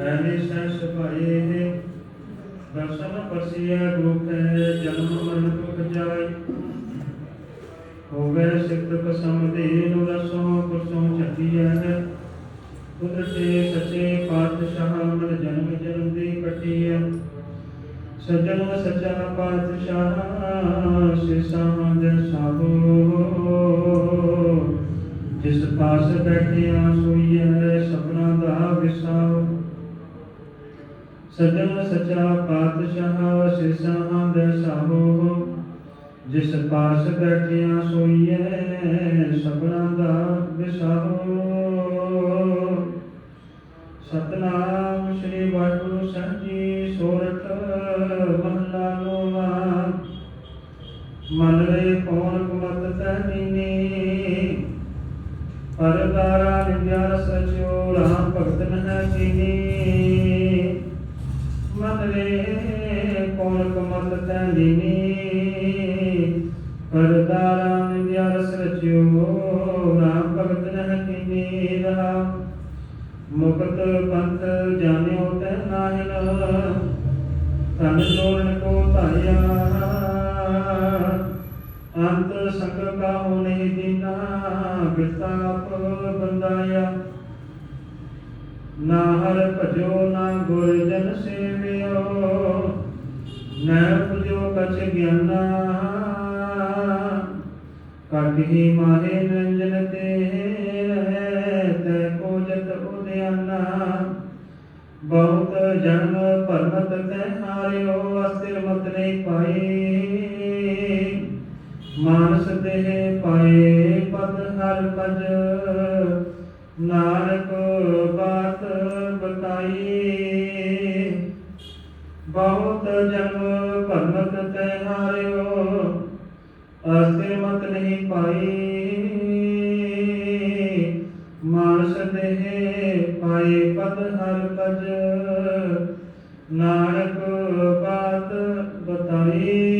ਐਨੇ ਸਹਿਸ ਭਾਏ ਦਰਸ਼ਨ ਪਰਸਿਆ ਗੁਰਖੈ ਜਨਮ ਮਰਨ ਦੁਖ ਜਾਏ। ਹੋਵੇ ਸਿੱਖ ਕਸਮ ਦੇ ਨੂੰ ਰਸੋਂ ਕੁਸੋਂ ਚੱਲੀਐ ਕੁਦਰਤੇ ਸੱਚੇ ਪਾਤਸ਼ਾਹ ਮਨ ਜਨਮ ਜਨਮ ਦੀ ਕਟੀਐ ਸੱਜਣ ਸੱਚਾ ਪਾਤਸ਼ਾਹ ਸਿਸਾਂ ਦੇ ਸਾਬੋ ਜਿਸ ਪਾਸ ਬੈਠਿਆ ਸੋਈਐ ਸਭਨਾ ਦਾ ਵਿਸਾਓ ਸਜਣ ਸੱਚਾ ਪਾਤਸ਼ਾਹ ਸਿਸਾਂ ਦੇ ਜਿਸ ਪਾਸ ਬੈਠਿਆ ਸੋਈਐ, ਸਭਨਾ ਦਾ ਵਿਸਾਹੋ। ਸਤਨਾਮ ਸ੍ਰੀ ਵਾਹਿਗੁਰੂ ਸਾਹਿਬ ਜੀ ਸੋਰਠ ਮਹਲਾ ਨੋਵਾ। ਮਨ ਰੇ ਪੌਣ ਕੁਮਤ ਤਹਿਨੀ ਪਰਦਾਰਾ ਵਿਦਿਆ ਸਚੋ ਰਾਮ ਭਗਤ ਨਹਿ ਕੀਨੀ ਕੁਮਤ ਤਹਿਨੀ ਪਰਦਾਰਾ ਵਿਦਿਆ ਸਚੋ ਰਾਮ ਭਗਤ ਨਹਿ ਕੀਨੀ ਰਹਾ। ਮੁਕਤ ਪੰਥ ਜਾਣਿਓ ਤੈ ਨਾਹਿਨ ਤਨ ਜੋੜਨ ਕੋ ਧਾਇਆ ਅੰਤ ਸੰਗ ਕਾ ਹੋਣੇ ਦਿਨਾ ਬਿਤਾਪ ਬੰਦਾਇਆ। ਨਾ ਹਰ ਭਜੋ ਨਾ ਗੁਰ ਜਨ ਸੇਵਿਓ ਪੁਜੋ ਗਿਆਨਾ ਕਟਿ ਮਾਹੇ ਰੰਜਨ ਤੇ ਰਹਿ ਤੈ ਕੋ ਜਤ ਉਦਿਆਨਾ ਬਹੁਤ ਜਨਮ ਭਰਮਤ ਤੈ ਹਾਰਿਓ ਅਸਥਿਰ ਮਤ ਨਹੀਂ ਪਾਈ ਮਾਨਸ ਤੇ ਪਾਏ ਪਦ ਹਰ ਪਜ ਨਾਨਕ ਬਾਤ ਬਤਾਈ। ਬਹੁਤ ਜਨਮ ਭਗਤ ਤੈ ਹਾਰਿਓ ਅਸੇ ਮਤ ਨਹੀਂ ਪਾਈ। ਮਾਨਸ ਦੇਹ ਪਾਈ ਪਦ ਹਰ ਪਜ ਨਾਨਕ ਬਾਤ ਬਤਾਈ।